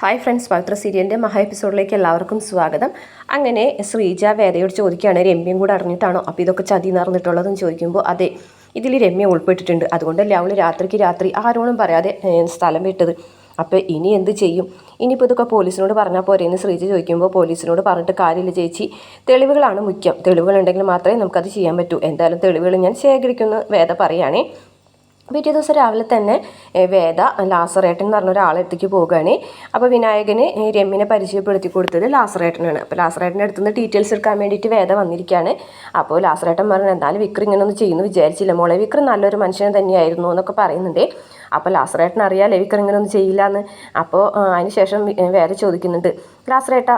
Hi friends പവിത്ര സീരിയലിന്റെ മഹാ എപ്പിസോഡിലേക്ക് എല്ലാവർക്കും സ്വാഗതം. അങ്ങനെ ശ്രീജ വേദയോട് ചോദിക്കുകയാണ് രമ്യം കൂടെ അറിഞ്ഞിട്ടാണോ? അപ്പോൾ ഇതൊക്കെ ചതി നടന്നിട്ടുള്ളതെന്ന് ചോദിക്കുമ്പോൾ അതെ ഇതിൽ രമ്യ ഉൾപ്പെട്ടിട്ടുണ്ട്. അതുകൊണ്ടല്ലേ അവൾ രാത്രിക്ക് രാത്രി ആരോടും പറയാതെ സ്ഥലം വിട്ടത്. അപ്പോൾ ഇനി എന്ത് ചെയ്യും? ഇനിയിപ്പോൾ ഇതൊക്കെ പോലീസിനോട് പറഞ്ഞാൽ പോരെയെന്ന് ശ്രീജ ചോദിക്കുമ്പോൾ പോലീസിനോട് പറഞ്ഞിട്ട് കാര്യമില്ല ചേച്ചി. തെളിവുകളാണ് മുഖ്യം. തെളിവുകളുണ്ടെങ്കിൽ മാത്രമേ നമുക്കത് ചെയ്യാൻ പറ്റൂ. എന്തായാലും തെളിവുകൾ ഞാൻ ശേഖരിക്കുമെന്ന് വേദ പറയുകയാണേ. പിറ്റേ ദിവസം രാവിലെ തന്നെ വേദ ലാസറേട്ടൻ എന്ന് പറഞ്ഞ ഒരാളെടുത്തേക്ക് പോവുകയാണ്. അപ്പോൾ വിനായകന് രമ്യനെ പരിചയപ്പെടുത്തി കൊടുത്തത് ലാസറേട്ടനാണ്. അപ്പോൾ ലാസറേട്ടന്റെ അടുത്ത് നിന്ന് ഡീറ്റെയിൽസ് എടുക്കാൻ വേണ്ടിയിട്ട് വേദ വന്നിരിക്കുകയാണ് അപ്പോൾ ലാസറേട്ടൻ പറഞ്ഞു എന്തായാലും വിക്രം ഇങ്ങനെയൊന്നും ചെയ്യുന്നു വിചാരിച്ചില്ല. മോളെ വിക്രം നല്ലൊരു മനുഷ്യൻ തന്നെയായിരുന്നു എന്നൊക്കെ പറയുന്നുണ്ട്. അപ്പോൾ ലാസറേട്ടൻ അറിയാലേ വിക്രം ഇങ്ങനെയൊന്നും ചെയ്യില്ല എന്ന് അപ്പോൾ അതിന് ശേഷം വേദ ചോദിക്കുന്നുണ്ട് ലാസറേട്ട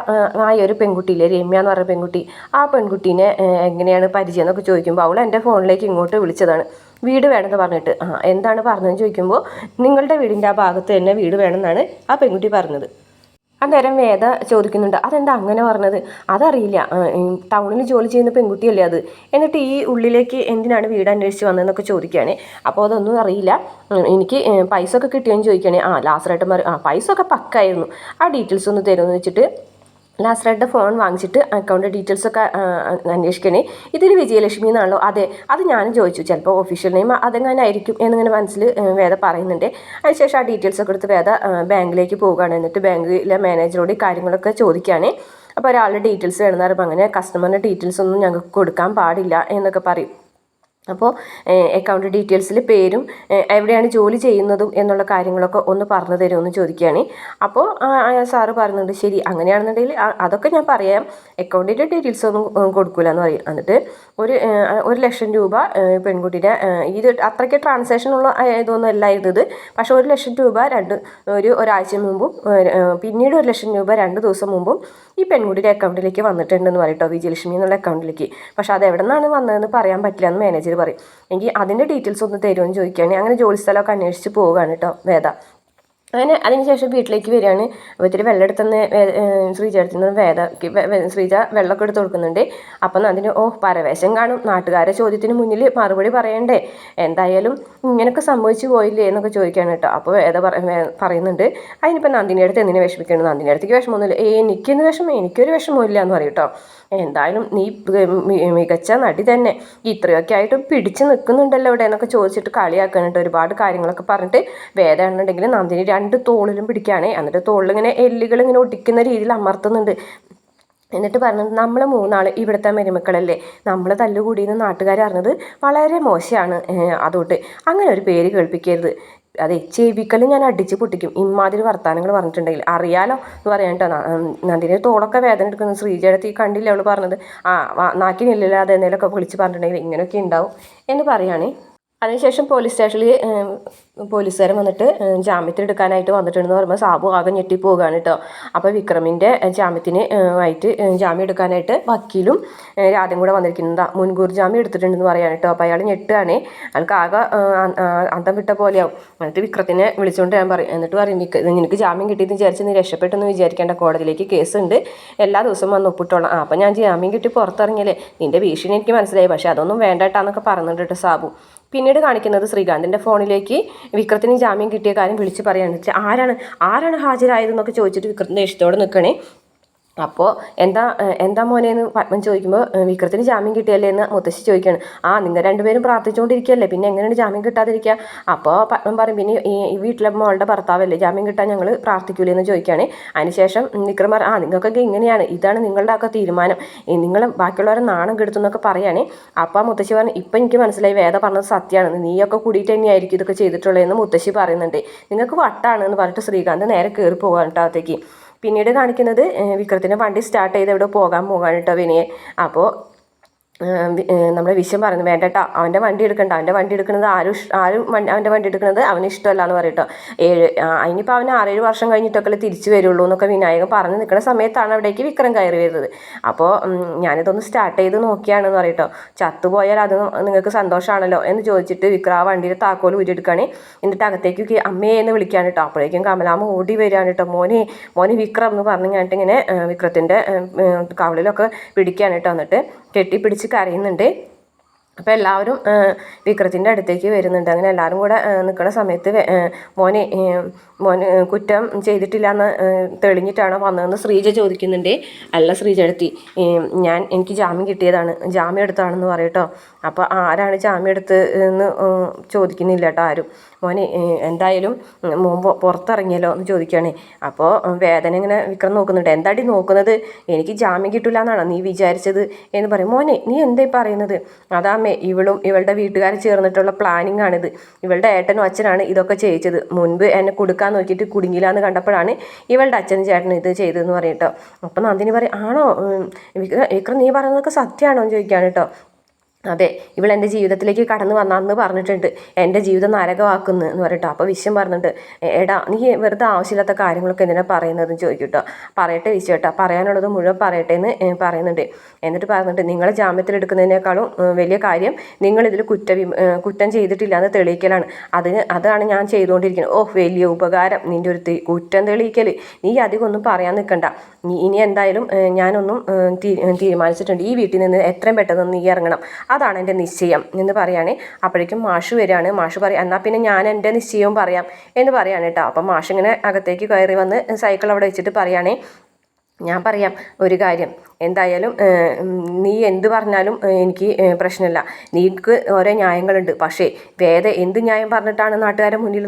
ആ ഒരു പെൺകുട്ടിയില്ലേ രമ്യ എന്ന് പറഞ്ഞ പെൺകുട്ടി ആ പെൺകുട്ടീനെ എങ്ങനെയാണ് പരിചയം എന്നൊക്കെ ചോദിക്കുമ്പോൾ അവൾ എന്റെ ഫോണിലേക്ക് ഇങ്ങോട്ട് വിളിച്ചതാണ്. വീട് വേണമെന്ന് പറഞ്ഞിട്ട്. ആ എന്താണ് പറഞ്ഞതെന്ന് ചോദിക്കുമ്പോൾ നിങ്ങളുടെ വീടിന്റെ ആ ഭാഗത്ത് തന്നെ വീട് വേണമെന്നാണ് ആ പെൺകുട്ടി പറഞ്ഞത്. അന്നേരം വേദ ചോദിക്കുന്നുണ്ട് അതെന്താ അങ്ങനെ പറഞ്ഞത്? അതറിയില്ല. ടൗണിൽ ജോലി ചെയ്യുന്ന പെൺകുട്ടിയല്ലേ അത്? എന്നിട്ട് ഈ ഉള്ളിലേക്ക് എന്തിനാണ് വീട് അന്വേഷിച്ച് വന്നതെന്നൊക്കെ ചോദിക്കുകയാണ്. അപ്പോൾ അതൊന്നും അറിയില്ല. എനിക്ക് പൈസ ഒക്കെ കിട്ടിയെന്ന് ചോദിക്കുകയാണെങ്കിൽ ആ ലാസ്റ്റ് പറയും ആ പൈസ ഒക്കെ പക്കായിരുന്നു. ആ ഡീറ്റെയിൽസ് ഒന്ന് തരുമെന്ന് വെച്ചിട്ട് ലാസ്റ്ററായിട്ട് ഫോൺ വാങ്ങിച്ചിട്ട് അക്കൗണ്ട് ഡീറ്റെയിൽസ് ഒക്കെ അന്വേഷിക്കണേ. ഇതിൽ വിജയലക്ഷ്മി എന്നാണല്ലോ. അതെ അത് ഞാനും ചോദിച്ചു. ചിലപ്പോൾ ഒഫീഷ്യൽ നെയിം അതെങ്ങനെ ആയിരിക്കും എന്നിങ്ങനെ മനസ്സിൽ വേദ പറയുന്നുണ്ട്. അതിനുശേഷം ആ ഡീറ്റെയിൽസ് ഒക്കെ എടുത്ത് വേദ ബാങ്കിലേക്ക് പോവുകയാണ്. എന്നിട്ട് ബാങ്കിലെ മാനേജറോട് ഈ കാര്യങ്ങളൊക്കെ ചോദിക്കുകയാണ്. അപ്പോൾ ഒരാളുടെ ഡീറ്റെയിൽസ് വേണമെന്ന് പറയുമ്പോൾ അങ്ങനെ കസ്റ്റമറിന്റെ ഡീറ്റെയിൽസ് ഒന്നും ഞങ്ങൾക്ക് കൊടുക്കാൻ പാടില്ല എന്നൊക്കെ പറയും. അപ്പോൾ അക്കൗണ്ട് ഡീറ്റെയിൽസിൽ പേരും എവിടെയാണ് ജോലി ചെയ്യുന്നതും എന്നുള്ള കാര്യങ്ങളൊക്കെ ഒന്ന് പറഞ്ഞു തരുമെന്ന് ചോദിക്കുകയാണ്. അപ്പോൾ സാറ് പറയുന്നുണ്ട് ശരി അങ്ങനെയാണെന്നുണ്ടെങ്കിൽ അതൊക്കെ ഞാൻ പറയാം. അക്കൗണ്ടിന്റെ ഡീറ്റെയിൽസ് ഒന്നും കൊടുക്കില്ല എന്ന് പറയും. എന്നിട്ട് ഒരു ഒരു ലക്ഷം രൂപ പെൺകുട്ടിയുടെ ഇത് അത്രയ്ക്ക് ട്രാൻസാക്ഷൻ ഉള്ള ആ, ഇതൊന്നും അല്ലായിരുന്നു ഇത്. പക്ഷേ ഒരു ലക്ഷം രൂപ രണ്ട് ഒരു ഒരാഴ്ച മുമ്പും പിന്നീട് ഒരു ലക്ഷം രൂപ രണ്ട് ദിവസം മുമ്പും ഈ പെൺകുട്ടിയുടെ അക്കൗണ്ടിലേക്ക് വന്നിട്ടുണ്ടെന്ന് പറയട്ടോ വിജയലക്ഷ്മി എന്നുള്ള അക്കൗണ്ടിലേക്ക്. പക്ഷേ അത് എവിടെ നിന്നാണ് വന്നതെന്ന് പറയാൻ പറ്റില്ല എന്ന് മാനേജർ പറയും. എങ്കിൽ അതിന്റെ ഡീറ്റെയിൽസ് ഒന്ന് തരുമെന്ന് ചോദിക്കുകയാണെങ്കിൽ അങ്ങനെ ജോലി സ്ഥലമൊക്കെ അന്വേഷിച്ച് പോവുകയാണ് കേട്ടോ വേദ. അങ്ങനെ അതിനുശേഷം വീട്ടിലേക്ക് വരികയാണ്. അപ്പോൾ ഇത്തിരി വെള്ളം എടുത്തുനിന്ന് ശ്രീജ എടുത്തുനിന്ന് വേദ ശ്രീജ വെള്ളമൊക്കെ എടുത്ത് കൊടുക്കുന്നുണ്ട്. അപ്പം അതിന് ഓ പരവേശം കാണും. നാട്ടുകാരെ ചോദ്യത്തിന് മുന്നിൽ മറുപടി പറയണ്ടേ? എന്തായാലും ഇങ്ങനെയൊക്കെ സംഭവിച്ചു പോയില്ലേ എന്നൊക്കെ ചോദിക്കുകയാണ് കേട്ടോ. അപ്പോൾ വേദ പറയുന്നുണ്ട്. അതിനിപ്പോൾ നന്ദിനിയുടെ അടുത്ത് എന്തിനെ വിഷമിക്കണം നന്ദിനിയുടെ അടുത്തേക്ക് വിഷമമൊന്നുമില്ല. എനിക്കെന്ന് വിഷമം? എനിക്കൊരു വിഷമമില്ല എന്ന് പറയും കേട്ടോ. എന്തായാലും നീ മികച്ച നടി തന്നെ. ഇത്രയൊക്കെ ആയിട്ട് പിടിച്ചു നിൽക്കുന്നുണ്ടല്ലോ ഇവിടെ എന്നൊക്കെ ചോദിച്ചിട്ട് കളിയാക്കാനായിട്ട് ഒരുപാട് കാര്യങ്ങളൊക്കെ പറഞ്ഞിട്ട് വേദമാണെന്നുണ്ടെങ്കിൽ നന്ദിനി രണ്ട് തോളിലും പിടിക്കുകയാണേ. എന്നിട്ട് തോളിലിങ്ങനെ എല്ലുകൾ ഇങ്ങനെ ഒടിക്കുന്ന രീതിയിൽ അമർത്തുന്നുണ്ട്. എന്നിട്ട് പറഞ്ഞത് നമ്മൾ മൂന്നാൾ ഇവിടുത്തെ മരുമക്കളല്ലേ. നമ്മൾ തല്ലുകൂടിയെന്ന് നാട്ടുകാർ അറിഞ്ഞത് വളരെ മോശമാണ് അതുകൊണ്ട് അങ്ങനെ ഒരു പേര് കേൾപ്പിക്കരുത്. അതെ ചെവിക്കൽ ഞാൻ അടിച്ച് പൊട്ടിക്കും. ഇമാതിരി വർത്തമാനങ്ങൾ പറഞ്ഞിട്ടുണ്ടെങ്കിൽ. അറിയാലോ എന്ന് പറയാൻ കേട്ടോ നന്ദിനി തോളൊക്കെ വേദന എടുക്കുന്നു. ശ്രീജയുടെ കണ്ടില്ല അവൾ പറഞ്ഞത്? ആ നാക്കിനില്ലല്ലോ അത് എന്തെങ്കിലുമൊക്കെ വിളിച്ച് പറഞ്ഞിട്ടുണ്ടെങ്കിൽ ഇങ്ങനെയൊക്കെ ഉണ്ടാവും എന്ന് പറയുകയാണേ അതിനുശേഷം പോലീസ് സ്റ്റേഷനിൽ പോലീസുകാരൻ വന്നിട്ട് ഏഹ്, ജാമ്യത്തിന് എടുക്കാനായിട്ട് വന്നിട്ടുണ്ടെന്ന് പറയുമ്പോൾ സാബു ആകെ ഞെട്ടിപ്പോവുകയാണ് കേട്ടോ. അപ്പോൾ വിക്രമിന്റെ ജാമ്യത്തിന് ആയിട്ട് ജാമ്യം എടുക്കാനായിട്ട് വക്കീലും രാധയും കൂടെ വന്നിരിക്കുന്നതാ മുൻകൂർ ജാമ്യം എടുത്തിട്ടുണ്ടെന്ന് പറയാൻ കേട്ടോ. അപ്പോൾ അയാൾ ഞെട്ടുകയാണ്. അയാൾക്ക് ആകെ അന്തം വിട്ട പോലെയാവും. എന്നിട്ട് വിക്രത്തിനെ വിളിച്ചുകൊണ്ട് ഞാൻ പറയും എന്നിട്ട് പറയും "വിക്ര- നിനക്ക് ജാമ്യം കിട്ടിയെന്ന് വിചാരിച്ച് നീ രക്ഷപ്പെട്ടെന്ന് വിചാരിക്കേണ്ട. കോടതിയിലേക്ക് കേസുണ്ട്. എല്ലാ ദിവസവും വന്ന് ഒപ്പിട്ടോളാം. അപ്പോൾ ഞാൻ ജാമ്യം കിട്ടി പുറത്തിറങ്ങിയല്ലേ? നിന്റെ ഭീഷണി എനിക്ക് മനസ്സിലായി. പക്ഷേ അതൊന്നും വേണ്ടട്ടാന്നൊക്കെ കേട്ടോ സാബു. പിന്നീട് കാണിക്കുന്നത് ശ്രീകാന്തിന്റെ ഫോണിലേക്ക് വിക്രത്തിന് ജാമ്യം കിട്ടിയ കാര്യം വിളിച്ച് പറയുകയാണ് ആരാണ് ആരാണ് ഹാജരായതെന്നൊക്കെ ചോദിച്ചിട്ട് വിക്രത്തിന്റെ ഇഷ്ടത്തോടെ നിൽക്കണേ അപ്പോൾ എന്താ എന്താ മോനെ എന്ന് പത്മൻ ചോദിക്കുമ്പോൾ വിക്രത്തിന് ജാമ്യം കിട്ടിയല്ലേ എന്ന് മുത്തശ്ശി ചോദിക്കുകയാണ് ആ നിങ്ങൾ രണ്ടുപേരും പ്രാർത്ഥിച്ചുകൊണ്ടിരിക്കുകയല്ലേ പിന്നെ എങ്ങനെയാണ് ജാമ്യം കിട്ടാതിരിക്കുക? അപ്പോൾ പത്മൻ പറയും പിന്നെ ഈ വീട്ടിലെ മോളുടെ ഭർത്താവല്ലേ ജാമ്യം കിട്ടാൻ ഞങ്ങൾ പ്രാർത്ഥിക്കൂലേ എന്ന് ചോദിക്കുകയാണ്. അതിനുശേഷം വിക്രം പറ ആ നിങ്ങൾക്കൊക്കെ ഇങ്ങനെയാണ് ഇതാണ് നിങ്ങളുടെ ഒക്കെ തീരുമാനം. നിങ്ങൾ ബാക്കിയുള്ളവരെ നാണം കെടുത്തു എന്നൊക്കെ പറയുകയാണ് അപ്പോൾ മുത്തശ്ശി പറഞ്ഞു ഇപ്പം എനിക്ക് മനസ്സിലായി വേദ പറഞ്ഞത് സത്യമാണ്. നീയൊക്കെ കൂടിയിട്ട് തന്നെയായിരിക്കും ഇതൊക്കെ ചെയ്തിട്ടുള്ളതെന്ന് മുത്തശ്ശി പറയുന്നുണ്ട്. നിങ്ങൾക്ക് വട്ടാണ് എന്ന് പറഞ്ഞിട്ട് ശ്രീകാന്ത് നേരെ കയറി പോകാൻ കേട്ടോ പിന്നീട് കാണിക്കുന്നത് വിക്രത്തിന്റെ വണ്ടി സ്റ്റാർട്ട് ചെയ്ത് എവിടെ പോകാൻ പോകാൻ കേട്ടോ വിനയെ അപ്പോൾ നമ്മുടെ വിശ്വം പറയുന്നു വേണ്ട കേട്ടോ അവന്റെ വണ്ടി എടുക്കണ്ട അവന്റെ വണ്ടി എടുക്കുന്നത് ആരും ആരും അവന്റെ വണ്ടി എടുക്കുന്നത് അവന് ഇഷ്ടമല്ല എന്ന് പറയട്ടോ. ഏഴ് അതിനിപ്പോൾ അവന് ആറേഴ് വർഷം കഴിഞ്ഞിട്ടൊക്കെ തിരിച്ചു വരുള്ളൂ എന്നൊക്കെ വിനായകൻ പറഞ്ഞു നിൽക്കുന്ന സമയത്താണ് അവിടേക്ക് വിക്രം കയറി വരുന്നത്. അപ്പോൾ ഞാനിതൊന്ന് സ്റ്റാർട്ട് ചെയ്ത് നോക്കിയാണെന്ന് പറയട്ടോ. ചത്തുപോയാൽ അത് നിങ്ങൾക്ക് സന്തോഷമാണല്ലോ എന്ന് ചോദിച്ചിട്ട് വിക്രം ആ വണ്ടിയുടെ താക്കോൽ ഊരിയെടുക്കുകയാണ്. എന്നിട്ട് അകത്തേക്ക് അമ്മയെ അമ്മേ എന്ന് വിളിക്കാൻ കേട്ടോ. അപ്പോഴേക്കും കമലാമ്മ ഓടി വരികയാണ് കേട്ടോ. മോനെ മോനെ വിക്രം എന്ന് പറഞ്ഞു കഴിഞ്ഞിട്ട് ഇങ്ങനെ വിക്രത്തിന്റെ കവളിലൊക്കെ പിടിക്കുകയാണ് കേട്ടോ. എന്നിട്ട് കെട്ടിപ്പിടിച്ച് കരയുന്നുണ്ട്. അപ്പോൾ എല്ലാവരും വിക്രത്തിന്റെ അടുത്തേക്ക് വരുന്നുണ്ട്. അങ്ങനെ എല്ലാവരും കൂടെ നിൽക്കുന്ന സമയത്ത് മോനെ മോന് കുറ്റം ചെയ്തിട്ടില്ല എന്ന് തെളിഞ്ഞിട്ടാണോ വന്നതെന്ന് ശ്രീജ ചോദിക്കുന്നുണ്ട്. അല്ല ശ്രീജ എടുത്തി ഞാൻ എനിക്ക് ജാമ്യം കിട്ടിയതാണ്. ജാമ്യം എടുത്താണെന്ന് പറയട്ടോ അപ്പോൾ ആരാണ് ജാമ്യം എടുത്ത് എന്ന് ചോദിക്കുന്നില്ല കേട്ടോ ആരും. മോനെ എന്തായാലും മോൻ പുറത്തിറങ്ങിയല്ലോ എന്ന് ചോദിക്കുകയാണ്. അപ്പോൾ വേദന ഇങ്ങനെ വിക്രം നോക്കുന്നുണ്ട്. എന്താടി നോക്കുന്നത്? എനിക്ക് ജാമ്യം കിട്ടില്ല എന്നാണോ നീ വിചാരിച്ചത്? എന്ന് പറയും. മോനെ നീ എന്തേ പറയുന്നത്? അതാമ്മേ ഇവളും ഇവളുടെ വീട്ടുകാർ ചേർന്നിട്ടുള്ള പ്ലാനിങ് ആണിത്. ഇവളുടെ ഏട്ടനും അച്ഛനാണ് ഇതൊക്കെ ചെയ്യിച്ചത്. മുൻപ് എന്നെ കൊടുക്കാൻ നോക്കിയിട്ട് കുടുങ്ങിയില്ലാന്ന് കണ്ടപ്പോഴാണ് ഇവളുടെ അച്ഛനും ചേട്ടനും ഇത് ചെയ്തതെന്ന് പറയട്ടോ അപ്പം നന്ദിനി പറയും ആണോ? വിക്രം നീ പറയുന്നതൊക്കെ സത്യമാണോ? എന്ന് ചോദിക്കുകയാണ് കേട്ടോ. അതെ ഇവൾ എന്റെ ജീവിതത്തിലേക്ക് കടന്നു വന്നാന്ന് പറഞ്ഞിട്ടുണ്ട്. എന്റെ ജീവിതം നരകമാക്കുന്നു എന്ന് പറഞ്ഞിട്ടോ. അപ്പോൾ വിശ്വം പറഞ്ഞിട്ട് എടാ നീ വെറുതെ ആവശ്യമില്ലാത്ത കാര്യങ്ങളൊക്കെ എന്തിനാ പറയുന്നതെന്ന് ചോദിക്കട്ടോ? പറയട്ടെ വിശ്വം കേട്ടോ. പറയാനുള്ളത് മുഴുവൻ പറയട്ടെ എന്ന് പറയുന്നുണ്ട്. എന്നിട്ട് പറഞ്ഞിട്ട് നിങ്ങളെ ജാമ്യത്തിലെടുക്കുന്നതിനേക്കാളും വലിയ കാര്യം നിങ്ങളിതിൽ കുറ്റ കുറ്റം ചെയ്തിട്ടില്ല എന്ന് തെളിയിക്കലാണ്. അതിന് അതാണ് ഞാൻ ചെയ്തുകൊണ്ടിരിക്കുന്നത്. ഓ വലിയ ഉപകാരം നിന്റെ ഒരു കുറ്റം തെളിയിക്കൽ നീ അധികം ഒന്നും പറയാൻ നിൽക്കണ്ട നീ ഇനി എന്തായാലും ഞാനൊന്നും തീരുമാനിച്ചിട്ടുണ്ട്. ഈ വീട്ടിൽ നിന്ന് എത്രയും പെട്ടെന്ന് നീ ഇറങ്ങണം. അതാണ് എന്റെ നിശ്ചയം എന്ന് പറയുകയാണ്. അപ്പോഴേക്കും മാഷ് വരികയാണ്. മാഷ് പറയാം എന്നാൽ പിന്നെ ഞാൻ എന്റെ നിശ്ചയവും പറയാം എന്ന് പറയാണ് കേട്ടോ. അപ്പം മാഷ് ഇങ്ങനെ അകത്തേക്ക് കയറി വന്ന് സൈക്കിൾ അവിടെ വെച്ചിട്ട് പറയുകയാണെങ്കിൽ ഞാൻ പറയാം ഒരു കാര്യം. എന്തായാലും നീ എന്ത് പറഞ്ഞാലും എനിക്ക് പ്രശ്നമില്ല. നീക്ക് ഓരോ ന്യായങ്ങളുണ്ട്. പക്ഷേ വേദ എന്ത് ന്യായം പറഞ്ഞിട്ടാണ് നാട്ടുകാരെ മുന്നിൽ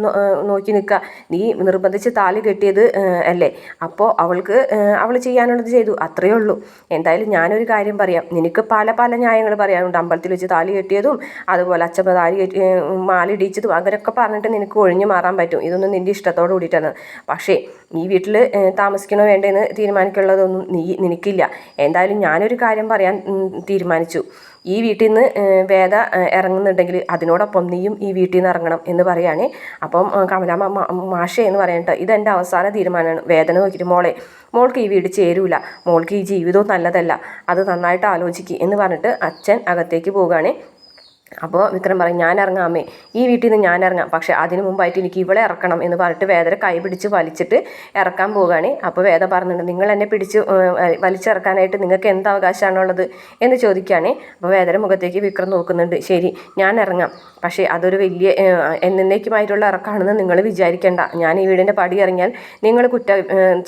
നോക്കി നിൽക്കുക? നീ നിർബന്ധിച്ച് താലി കെട്ടിയത് അല്ലേ? അപ്പോൾ അവൾക്ക് അവൾ ചെയ്യാനുള്ളത് ചെയ്തു. അത്രയേ ഉള്ളൂ. എന്തായാലും ഞാനൊരു കാര്യം പറയാം. നിനക്ക് പല പല ന്യായങ്ങൾ പറയാനുണ്ട്. അമ്പലത്തിൽ വെച്ച് താലി കെട്ടിയതും അതുപോലെ അച്ഛമ്മ താലി കെട്ടി മാലിടിച്ചതും അങ്ങനെയൊക്കെ പറഞ്ഞിട്ട് നിനക്ക് ഒഴിഞ്ഞു മാറാൻ പറ്റും. ഇതൊന്നും നിന്റെ ഇഷ്ടത്തോട് കൂടിയിട്ടാണ്. പക്ഷേ നീ വീട്ടിൽ താമസിക്കണോ വേണ്ടതെന്ന് തീരുമാനിക്കുള്ളതൊന്നും നീ നിനക്കില്ല. എന്തായാലും ഞാനൊരു കാര്യം പറയാൻ തീരുമാനിച്ചു. ഈ വീട്ടിൽ നിന്ന് വേദ ഇറങ്ങുന്നുണ്ടെങ്കിൽ അതിനോടൊപ്പം നീയും ഈ വീട്ടിൽ നിന്ന് ഇറങ്ങണം എന്ന് പറയുകയാണ് അപ്പം കമലാമ്മ മാഷേ എന്ന് പറയട്ടെ ഇതെന്റെ അവസാന തീരുമാനമാണ്. വേദന നോക്കിയിട്ട് മോളെ മോൾക്ക് ഈ വീട് ചേരൂല. മോൾക്ക് ഈ ജീവിതവും നല്ലതല്ല. അത് നന്നായിട്ട് ആലോചിക്കുക എന്ന് പറഞ്ഞിട്ട് അച്ഛൻ അകത്തേക്ക് പോവുകയാണ് അപ്പോൾ വിക്രം പറയും ഞാൻ ഇറങ്ങാം അമ്മേ. ഈ വീട്ടിൽ നിന്ന് ഞാൻ ഇറങ്ങാം പക്ഷേ അതിന് മുമ്പായിട്ട് എനിക്ക് ഇവളെ ഇറക്കണം എന്ന് പറഞ്ഞിട്ട് വേദന കൈ പിടിച്ച് വലിച്ചിട്ട് ഇറക്കാൻ പോവുകയാണ്. അപ്പോൾ വേദ പറഞ്ഞിട്ടുണ്ട് നിങ്ങൾ എന്നെ പിടിച്ച് വലിച്ചിറക്കാനായിട്ട് നിങ്ങൾക്ക് എന്ത് അവകാശമാണുള്ളത്? എന്ന് ചോദിക്കുകയാണ്. അപ്പോൾ വേദന മുഖത്തേക്ക് വിക്രം നോക്കുന്നുണ്ട്. ശരി ഞാൻ ഇറങ്ങാം. പക്ഷേ അതൊരു വലിയ എന്നേക്കുമായിട്ടുള്ള ഇറക്കാണെന്ന് നിങ്ങൾ വിചാരിക്കേണ്ട. ഞാൻ ഈ വീടിന്റെ പടി ഇറങ്ങിയാൽ നിങ്ങൾ കുറ്റം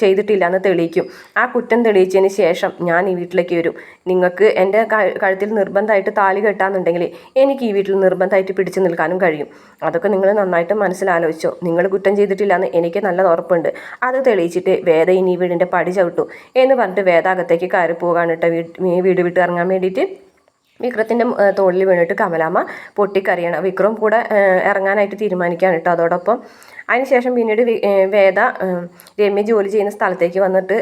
ചെയ്തിട്ടില്ല എന്ന് തെളിയിക്കും. ആ കുറ്റം തെളിയിച്ചതിന് ശേഷം ഞാൻ ഈ വീട്ടിലേക്ക് വരും. നിങ്ങൾക്ക് എന്റെ കഴുത്തിൽ നിർബന്ധമായിട്ട് താലി കെട്ടാന്നുണ്ടെങ്കിൽ എനിക്ക് ഈ വീട്ടിൽ നിർബന്ധമായിട്ട് പിടിച്ചു നിൽക്കാനും കഴിയും. അതൊക്കെ നിങ്ങൾ നന്നായിട്ട് മനസ്സിലാലോചിച്ചോ. നിങ്ങൾ കുറ്റം ചെയ്തിട്ടില്ല എന്ന് എനിക്ക് നല്ല ഉറപ്പുണ്ട്. അത് തെളിയിച്ചിട്ട് വേദ ഇനി വീടിന്റെ പടി ചവിട്ടു എന്ന് പറഞ്ഞിട്ട് വേദ അകത്തേക്ക് കയറി പോകാണ് കേട്ടോ വീട് വിട്ട് ഇറങ്ങാൻ വേണ്ടിയിട്ട്. വിക്രത്തിന്റെ തോളിൽ വീണിട്ട് കമലാമ്മ പൊട്ടിക്കറിയണം വിക്രം കൂടെ ഇറങ്ങാനായിട്ട് തീരുമാനിക്കുകയാണ് കേട്ടോ. അതോടൊപ്പം അതിനുശേഷം പിന്നീട് വേദ രമ്യ ജോലി ചെയ്യുന്ന സ്ഥലത്തേക്ക് വന്നിട്ട്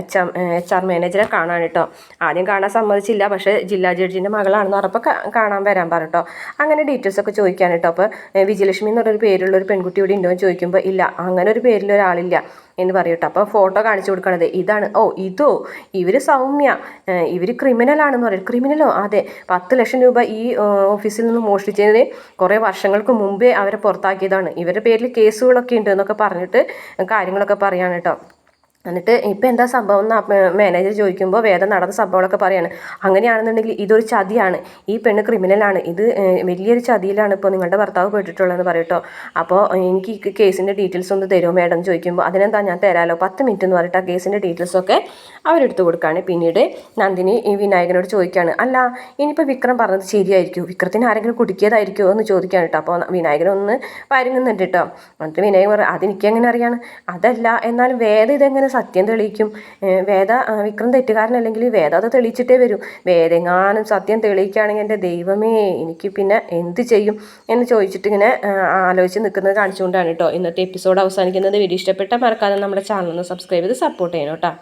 എച്ച് ആർ എച്ച് ആർ മാനേജറെ കാണാൻ കേട്ടോ. ആദ്യം കാണാൻ സമ്മതിച്ചില്ല പക്ഷേ ജില്ലാ ജഡ്ജിന്റെ മകളാണെന്ന് പറഞ്ഞപ്പോൾ കാണാൻ വരാൻ പറഞ്ഞിട്ടോ അങ്ങനെ ഡീറ്റെയിൽസ് ഒക്കെ ചോദിക്കാൻ കേട്ടോ. അപ്പോൾ വിജയലക്ഷ്മി എന്ന് പറഞ്ഞൊരു പേരുള്ള ഒരു പെൺകുട്ടി ഇവിടെ ഉണ്ടോ എന്ന് ചോദിക്കുമ്പോൾ ഇല്ല അങ്ങനെ ഒരു പേരിൽ ഒരാളില്ല എന്ന് പറയട്ടോ അപ്പോൾ ഫോട്ടോ കാണിച്ചു കൊടുക്കണത് ഇതാണ്. ഓ ഇതോ? ഇവർ സൗമ്യ. ഇവർ ക്രിമിനലാണെന്ന് പറയും. ക്രിമിനലോ അതെ. പത്ത് ലക്ഷം രൂപ ഈ ഓഫീസിൽ നിന്ന് മോഷ്ടിച്ചതിന് കുറേ വർഷങ്ങൾക്ക് മുമ്പേ അവരെ പുറത്താക്കിയതാണ്. ഇവരുടെ പേരിൽ കേസ് കേസുകളൊക്കെ ഉണ്ട് എന്നൊക്കെ പറഞ്ഞിട്ട് കാര്യങ്ങളൊക്കെ പറയാണ് കേട്ടോ. എന്നിട്ട് ഇപ്പം എന്താ സംഭവം എന്ന് മാനേജർ ചോദിക്കുമ്പോൾ വേദം നടന്ന സംഭവങ്ങളൊക്കെ പറയാണ്. അങ്ങനെയാണെന്നുണ്ടെങ്കിൽ ഇതൊരു ചതിയാണ്. ഈ പെണ്ണ് ക്രിമിനലാണ് ഇത് വലിയൊരു ചതിയിലാണ് ഇപ്പോൾ നിങ്ങളുടെ ഭർത്താവ് പെട്ടിട്ടുള്ളതെന്ന് പറയട്ടോ അപ്പോൾ എനിക്ക് ഈ കേസിന്റെ ഡീറ്റെയിൽസ് ഒന്ന് തരുമോ മേഡം ചോദിക്കുമ്പോൾ അതിനെന്താ ഞാൻ തരാമല്ലോ പത്ത് മിനിറ്റ് എന്ന് പറഞ്ഞിട്ട് ആ കേസിന്റെ ഡീറ്റെയിൽസൊക്കെ അവരെടുത്ത് കൊടുക്കുകയാണ് പിന്നീട് നന്ദിനി ഈ വിനായകനോട് ചോദിക്കുകയാണ് അല്ല ഇനിയിപ്പോൾ വിക്രം പറഞ്ഞത് ശരിയായിരിക്കും? വിക്രത്തിന് ആരെങ്കിലും കുടുക്കിയതായിരിക്കുമോ എന്ന് ചോദിക്കുകയാണ് കേട്ടോ അപ്പോൾ വിനായകനൊന്ന് പരുങ്ങുന്നുണ്ട് കേട്ടോ എന്നിട്ട് വിനായകൻ പറയും അതെനിക്കെങ്ങനെ അറിയാണ്? അതല്ല എന്നാലും വേദം ഇതെങ്ങനെ സത്യം തെളിയിക്കും. വേദ വിക്രം തെറ്റുകാരനല്ലെങ്കിൽ വേദ അത് തെളിയിച്ചിട്ടേ വരും. വേദെങ്ങാനും സത്യം തെളിയിക്കുകയാണെങ്കിൽ എന്റെ ദൈവമേ എനിക്ക് പിന്നെ എന്ത് ചെയ്യും എന്ന് ചോദിച്ചിട്ട് ഇങ്ങനെ ആലോചിച്ച് നിൽക്കുന്നത് കാണിച്ചുകൊണ്ടാണ് കേട്ടോ ഇന്നത്തെ എപ്പിസോഡ് അവസാനിക്കുന്നത്. വീഡിയോ ഇഷ്ടപ്പെട്ട മറക്കാതെ നമ്മുടെ ചാനൽ ഒന്ന് സബ്സ്ക്രൈബ് ചെയ്ത് സപ്പോർട്ട് ചെയ്യണം കേട്ടോ.